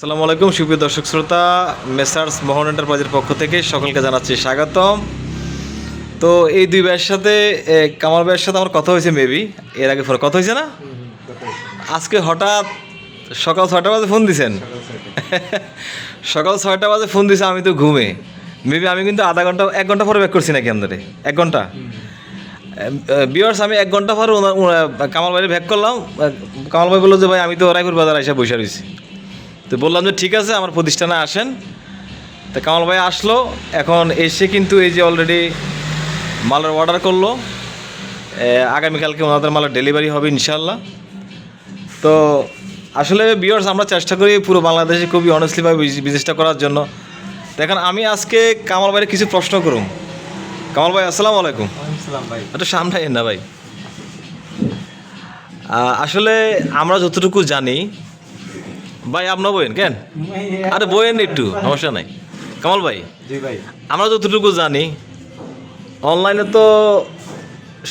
আসসালামু আলাইকুম সুপ্রিয় দর্শক শ্রোতা মেসার্স মোহন এন্টারপ্রাইজের পক্ষ থেকে সকলকে জানাচ্ছি স্বাগতম। তো এই দুই ভাইয়ের সাথে কামাল ভাইয়ের সাথে আমার কথা হয়েছে মেবি। এর আগে ফোন কথা হয়েছে না? আজকে হঠাৎ সকাল ছয়টা বাজে ফোন দিছেন? সকাল ছয়টা। বাজে ফোন দিছে আমি তো ঘুমে। মেবি আমি কিন্তু আধা ঘণ্টা এক ঘণ্টা পরে ব্যাক করছি নাকি আপনাদের এক ঘণ্টা? বিয়ার্স আমি এক ঘণ্টা পরে কামাল ভাইয়ের ব্যাক করলাম। কামাল ভাই বলল যে ভাই আমি তো রায়পুর বাজার এসে বসে রয়েছি। তো বললাম যে ঠিক আছে আমার প্রতিষ্ঠানে আসেন। তো কামাল ভাই আসলো। এখন এসে কিন্তু এই যে অলরেডি মালের অর্ডার করল। আগামীকালকে ওনাদের মালের ডেলিভারি হবে ইনশাল্লাহ তো আসলে বিয়ার্স আমরা চেষ্টা করি পুরো বাংলাদেশে খুবই অনেস্টলিভাবে বিজনেসটা করার জন্য। দেখেন আমি আজকে কামাল ভাইয়ের কিছু প্রশ্ন করুম। কামাল ভাই আসসালামু আলাইকুম। ভাই। একটু সামনে না ভাই। আসলে আমরা যতটুকু জানি ভাই আপনার বইন কেন? আরে বইয়েন একটু সমস্যা নাই। কামাল ভাই আমরা যতটুকু জানি অনলাইনে তো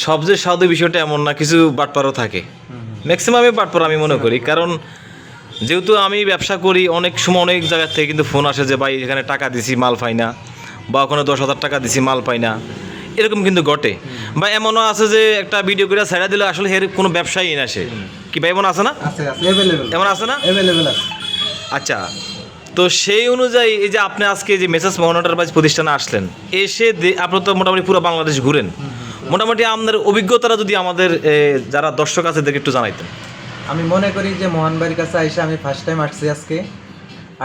সবচেয়ে সাধু বিষয়টা এমন না কিছু বাটপারও থাকে। ম্যাক্সিমামই বাটপার আমি মনে করি কারণ যেহেতু আমি ব্যবসা করি অনেক সময় অনেক জায়গার থেকে কিন্তু ফোন আসে যে ভাই এখানে টাকা দিছি মাল পাই না। বা ওখানে দশ হাজার টাকা দিছি মাল পাই না। এরকম কিন্তু ঘটে। বা এমনও আছে যে একটা ভিডিও করে ছেড়ে দিলে আসলে এর কোনো ব্যবসায়ী না সে। কি ভাই এমন আছে না? এমন আছে না? আচ্ছা তো সেই অনুযায়ী এই যে আপনি আজকে যে মেসেজ মনিটরবাইজ প্রতিষ্ঠানে আসলেন, এসে আপনি তো মোটামুটি পুরো বাংলাদেশ ঘুরেন। মোটামুটি আপনার অভিজ্ঞতাটা যদি আমাদের যারা দর্শক আছে তাদেরকে একটু জানাইতেন। আমি মনে করি যে মোহন ভাইয়ের কাছে আইসা আমি ফার্স্ট টাইম আসছি আজকে।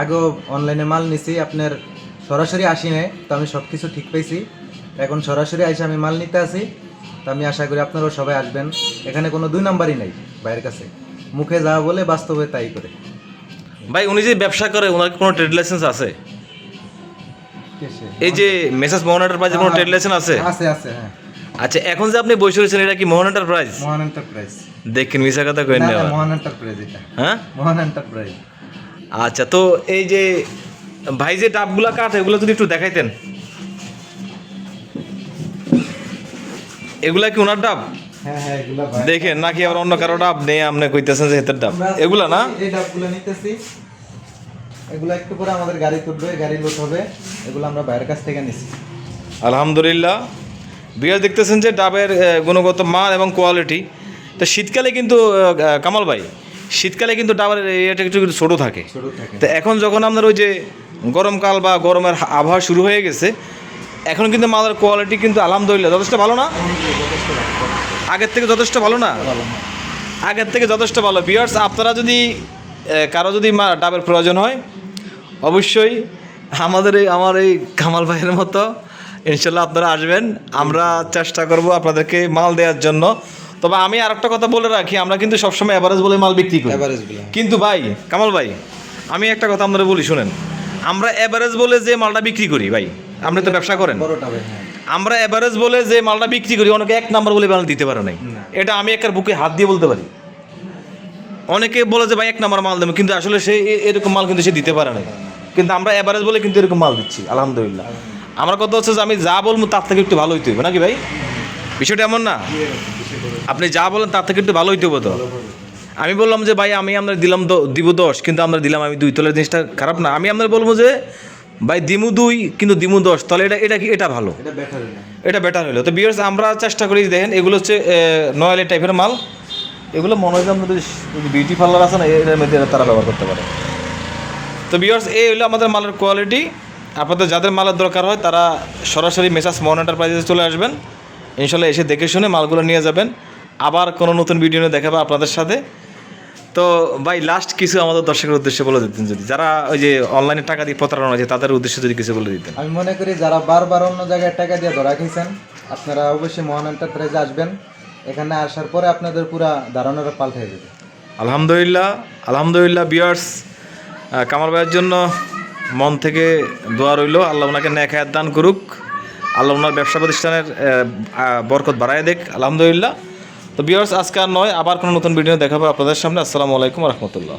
আগেও অনলাইনে মাল নিছি, আপনার সরাসরি আসি নাই, তো আমি সব কিছু ঠিক পাইছি। এখন সরাসরি আইসা আমি মাল নিতে আসি তো আমি আশা করি আপনারাও সবাই আসবেন। এখানে কোনো দুই নাম্বারই নাই ভাইয়ের কাছে। মুখে যা বলে বাস্তবে তাই করে। ভাই উনি যে ব্যবসা করে ওনার কি কোনো ট্রেড লাইসেন্স আছে? এই যে মেসেজ মোহন এন্টারপ্রাইজের কোনো ট্রেড লাইসেন্স আছে? আছে আছে হ্যাঁ। আচ্ছা এখন যে আপনি বসে রয়েছেন এটা কি মোহন এন্টারপ্রাইজ মোহন এন্টারপ্রাইজ দেখেন মিশা কথা কইন না। মোহন এন্টারপ্রাইজ এটা। হ্যাঁ? মোহন এন্টারপ্রাইজ আচ্ছা তো এই যে ভাই যে ডাবগুলা কাঠ এগুলো যদি একটু দেখাইতেন। এগুলা কি ওনার ডাব? হ্যাঁ হ্যাঁ দেখেন নাকি আবার অন্য কারও ডাব? নেই আপনি কইতেছেন যে হেতের ডাব। এগুলা না? এই ডাবগুলো নিতেছি। এগুলো একটু পরে আমাদের গাড়ি তুলবে গাড়ি লোড হবে। এগুলো আমরা বাইরের কাছ থেকে নিছি আলহামদুলিল্লাহ। বিয়ার দেখতেছেন যে ডাবের গুণগত মান এবং কোয়ালিটি তো শীতকালে কিন্তু কামাল ভাই শীতকালে কিন্তু ডাবের এরিয়াটা একটু ছোটো থাকে। ছোট থাকে। তো এখন যখন আপনার ওই যে গরমকাল বা গরমের আবহাওয়া শুরু হয়ে গেছে এখন কিন্তু মালের কোয়ালিটি কিন্তু আলহামদুলিল্লাহ যথেষ্ট ভালো না? আগের থেকে যথেষ্ট ভালো না? আগের থেকে যথেষ্ট ভালো। বিয়ার্স আপনারা যদি কারও যদি মা- ডাবের প্রয়োজন হয় অবশ্যই আমাদের এই আমার এই কামাল ভাইয়ের মতো ইনশাল্লাহ আপনারা আসবেন। আমরা চেষ্টা করব আপনাদেরকে মাল দেওয়ার জন্য। তবে আমি আর একটা কথা বলে রাখি আমরা কিন্তু সবসময় অ্যাভারেজ বলে মাল বিক্রি করি। এভারেজগুলো কিন্তু ভাই কামাল ভাই আমি একটা কথা আপনারা বলি শুনেন। আমরা অ্যাভারেজ বলে যে মালটা বিক্রি করি ভাই আপনি তো ব্যবসা করেন। হ্যাঁ। আমরা অ্যাভারেজ বলে যে মালটা বিক্রি করি অনেকে এক নাম্বার বলে মাল দিতে পারে নাই। না। এটা আমি একার বুকে হাত দিয়ে বলতে পারি। অনেকে বলে যে ভাই এক নাম্বার মাল দেবো। কিন্তু আসলে সে এরকম মাল কিন্তু সে দিতে পারে নাই। কিন্তু আমরা অ্যাভারেজ বলে কিন্তু এরকম মাল দিচ্ছি আলহামদুলিল্লাহ। আমার কথা হচ্ছে যে আমি যা বলব তার থেকে একটু ভালো হইতে হবে নাকি ভাই? বিষয়টা এমন না। আপনি যা বলেন তার থেকে একটু ভালো হইতে হবে তো। আমি বললাম যে ভাই আমি আপনার দিলাম দিব দশ কিন্তু আমরা দিলাম আমি দুই। তলের জিনিসটা খারাপ না। আমি আপনার বলব যে ভাই দিমু দুই কিন্তু দিমু দশ। তাহলে এটা এটা কি এটা ভালো? এটা বেটার হলো তো বিয়ার্স আমরা চেষ্টা করি দেখেন এগুলো হচ্ছে নয়ালি টাইপের মাল। এগুলো মনে হয় যে আমাদের বিউটি পার্লার আছে না এর মধ্যে তারা ব্যবহার করতে পারে। তো বিয়ার্স এই হলো আমাদের মালের কোয়ালিটি আপনাদের যাদের মালের দরকার হয় তারা সরাসরি মেসাজ মন এন্টারপ্রাইজে চলে আসবেন। ইনশাল্লাহ এসে দেখে শুনে মালগুলো নিয়ে যাবেন। আবার কোনো নতুন ভিডিও নিয়ে দেখাবো আপনাদের সাথে। তো ভাই লাস্ট কিছু আমাদের দর্শকের উদ্দেশ্যে বলে দিতেন যদি। যারা ওই যে অনলাইনে টাকা দিয়ে প্রতারণা হয়েছে তাদের উদ্দেশ্যে যদি কিছু বলে দিতেন। আমি মনে করি যারা বারবার অন্য জায়গায় টাকা দিয়ে ধরা খাইছেন আপনারা অবশ্যই মোহন এন্টারপ্রাইজে আসবেন। এখানে আসার পরে আপনাদের পুরা ধারণাটা পাল্টে যাবে। আলহামদুলিল্লাহ আলহামদুলিল্লাহ বিয়ার্স কামাল ভাইয়ের জন্য মন থেকে দোয়া রইল। আল্লাহ ওনাকে ন্যাখায়াত দান করুক। আল্লাহ ওনার ব্যবসা প্রতিষ্ঠানের বরকত বাড়ায় দেখ আলহামদুলিল্লাহ। তো বিয়ার্স আজকে আর নয়, আবার কোনো নতুন ভিডিও দেখাবো আপনাদের সামনে। আসসালামু আলাইকুম রহমতুল্লাহ।